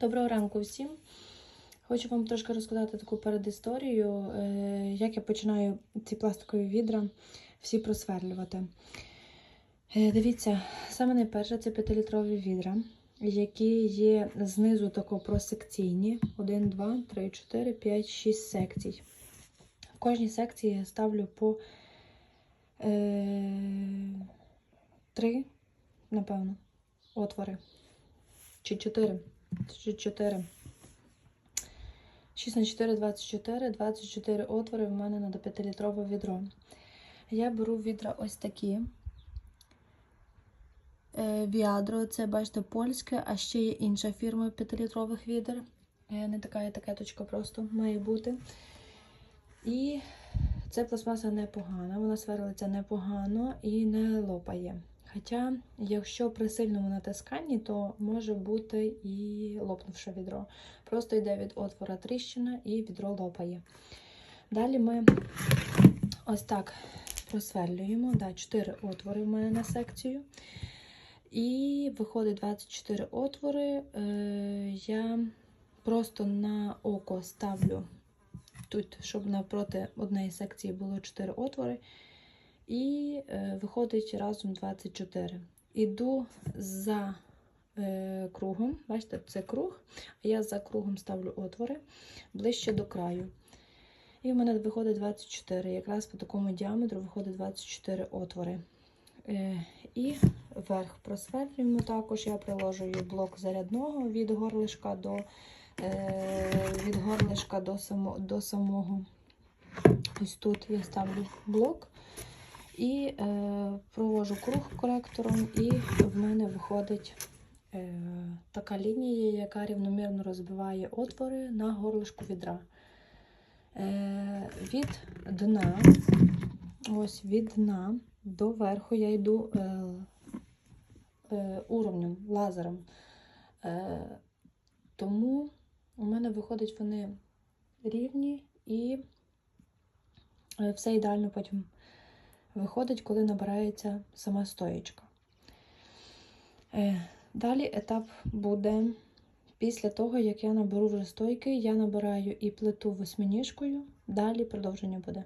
Доброго ранку всім. Хочу вам трошки розказати таку передісторію, е, як я починаю ці пластикові відра всі просверлювати. Е, Дивіться, саме найперше це 5-літрові відра, які є знизу тако просекційні. 1, 2, 3, 4, 5, 6 секцій. В кожній секції я ставлю по е, 3, напевно, отвори. Чи 4. Чи 4. 6 на 4, 24, 24 отвори в мене на 5-літрове відро. Я беру відра ось такі. Е, Віадро, це, бачите, польське, а ще є інша фірма 5-літрових відер. Е, Не така етикеточка просто має бути. І це пластмаса непогана, вона сверлиться непогано і не лопає. Хоча, якщо при сильному натисканні, то може бути і лопнувше відро. Просто йде від отвора тріщина і відро лопає. Далі ми ось так просверлюємо. Да, 4 отвори в мене на секцію. І виходить 24 отвори. Е, я просто на око ставлю тут, щоб навпроти однієї секції було 4 отвори. І е, виходить разом 24. Іду за е, кругом, бачите, це круг, а я за кругом ставлю отвори ближче до краю. І в мене виходить 24. Якраз по такому діаметру виходить 24 отвори. Е, і верх просверлюємо також. Я приложую блок зарядного від горлишка до, від горлишка до, само, до самого. Ось тут я ставлю блок. І е, провожу круг коректором, і в мене виходить е, така лінія, яка рівномірно розбиває отвори на горлишку відра. Е, від дна, ось від дна до верху я йду е, е, уровнем, лазером. Е, тому у мене виходить вони рівні і е, все ідеально потім виходить, коли набирається сама стоєчка. Е, Далі етап буде після того, як я наберу вже стойки, я набираю і плиту восьминіжкою, далі продовження буде.